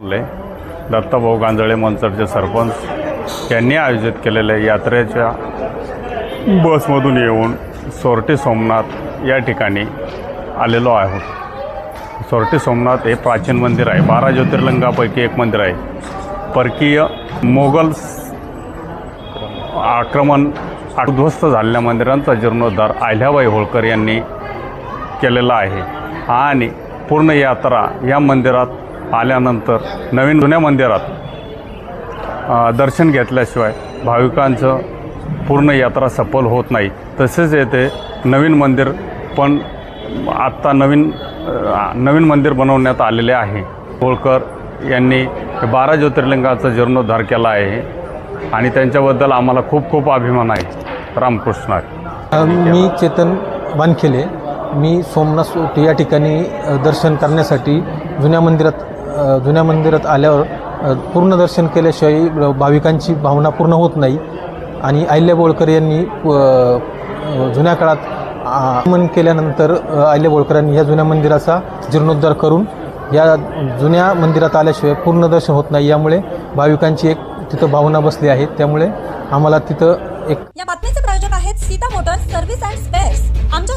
दत्ताभाऊ गांजळे मंचरचे सरपंच. यांनी आयोजित केलेल्या यात्रेच्या बसमधून येऊन सोरटी सोमनाथ या ठिकाणी आलेलो आहोत. सोरटी सोमनाथ हे प्राचीन मंदिर आहे. बारा ज्योतिर्लिंगापैकी एक मंदिर आहे. परकीय मोगल आक्रमण उद्ध्वस्त झालेल्या मंदिरांचा जीर्णोद्धार अहिल्याबाई होळकर यांनी केलेला आहे. आणि पूर्ण यात्रा या मंदिरात आल्यानंतर नवीन जुन्या मंदिरात दर्शन घेतल्याशिवाय भाविकांचं पूर्ण यात्रा सफल होत नाही. तसेच येथे नवीन मंदिर पण आत्ता नवीन नवीन मंदिर बनवण्यात आलेले आहे. होळकर यांनी बारा ज्योतिर्लिंगाचा जीर्णोद्धार केला आहे आणि त्यांच्याबद्दल आम्हाला खूप खूप अभिमान आहे. रामकृष्ण मी चेतन वानखेले मी सोमनाथ या ठिकाणी दर्शन करण्यासाठी जुन्या मंदिरात जुन्या मंदिरात आल्यावर पूर्ण दर्शन केल्याशिवाय भाविकांची भावना पूर्ण होत नाही. आणि अहिल्या बोळकर यांनी जुन्या काळात आगमन केल्यानंतर अहिल्या बोळकरांनी ह्या जुन्या मंदिराचा जीर्णोद्धार करून या जुन्या मंदिरात आल्याशिवाय पूर्ण दर्शन होत नाही. यामुळे भाविकांची एक तिथं भावना बसली आहे. त्यामुळे आम्हाला तिथं एक या बातमीचे प्रायोजक आहेत Sita motors service and spares. आमच्या